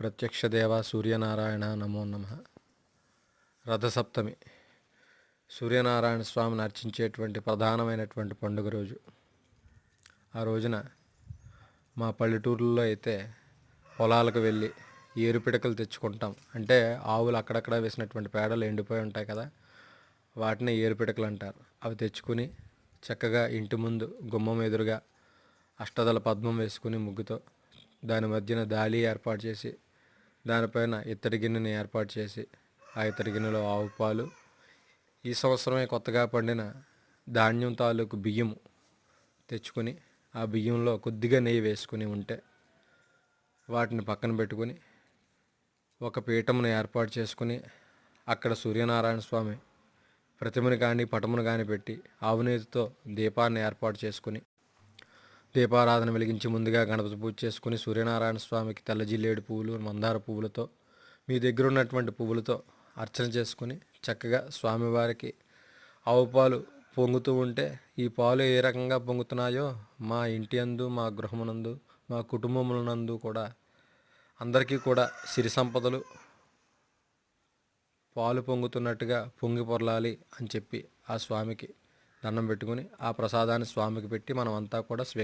ప్రత్యక్షదేవ సూర్యనారాయణ నమో నమ. రథసప్తమి. సూర్యనారాయణ స్వామిని అర్చించేటువంటి ప్రధానమైనటువంటి పండుగ రోజు. ఆ రోజున మా పల్లెటూరులో అయితే పొలాలకు వెళ్ళి ఏరు పిడకలు తెచ్చుకుంటాం. అంటే ఆవులు అక్కడక్కడ వేసినటువంటి పేడలు ఎండిపోయి ఉంటాయి కదా వాటిని ఏరు పిడకలు అంటారు. అవి తెచ్చుకుని చక్కగా ఇంటి ముందు గుమ్మం ఎదురుగా అష్టదల పద్మం వేసుకుని ముగ్గుతో దాని మధ్యన దాలి ఏర్పాటు చేసి దానిపైన ఇత్తడి గిన్నెని ఏర్పాటు చేసి ఆ ఇత్తడి గిన్నెలో ఆవు పాలు. ఈ సంవత్సరమే కొత్తగా పండిన ధాన్యం తాలూకు బియ్యము తెచ్చుకొని ఆ బియ్యంలో కొద్దిగా నెయ్యి వేసుకుని ఉంటే వాటిని పక్కన పెట్టుకుని ఒక పీఠమును ఏర్పాటు చేసుకుని అక్కడ సూర్యనారాయణ స్వామి ప్రతిమను కానీ పటమును కానీ పెట్టి ఆవునేతితో దీపాన్ని ఏర్పాటు చేసుకుని దీపారాధన వెలిగించి ముందుగా గణపతి పూజ చేసుకుని సూర్యనారాయణ స్వామికి తెల్లజిల్లేడు పువ్వులు మందార పువ్వులతో మీ దగ్గర ఉన్నటువంటి పువ్వులతో అర్చన చేసుకుని చక్కగా స్వామివారికి ఆవు పాలు పొంగుతూ ఉంటే ఈ పాలు ఏ రకంగా పొంగుతున్నాయో మా ఇంటి అందు మా గృహమునందు మా కుటుంబములనందు కూడా అందరికీ కూడా సిరి సంపదలు పాలు పొంగుతున్నట్టుగా పొంగి పొరలాలి అని చెప్పి ఆ స్వామికి దండం పెట్టుకుని ఆ ప్రసాదాన్ని స్వామికి పెట్టి మనం అంతా కూడా స్వీ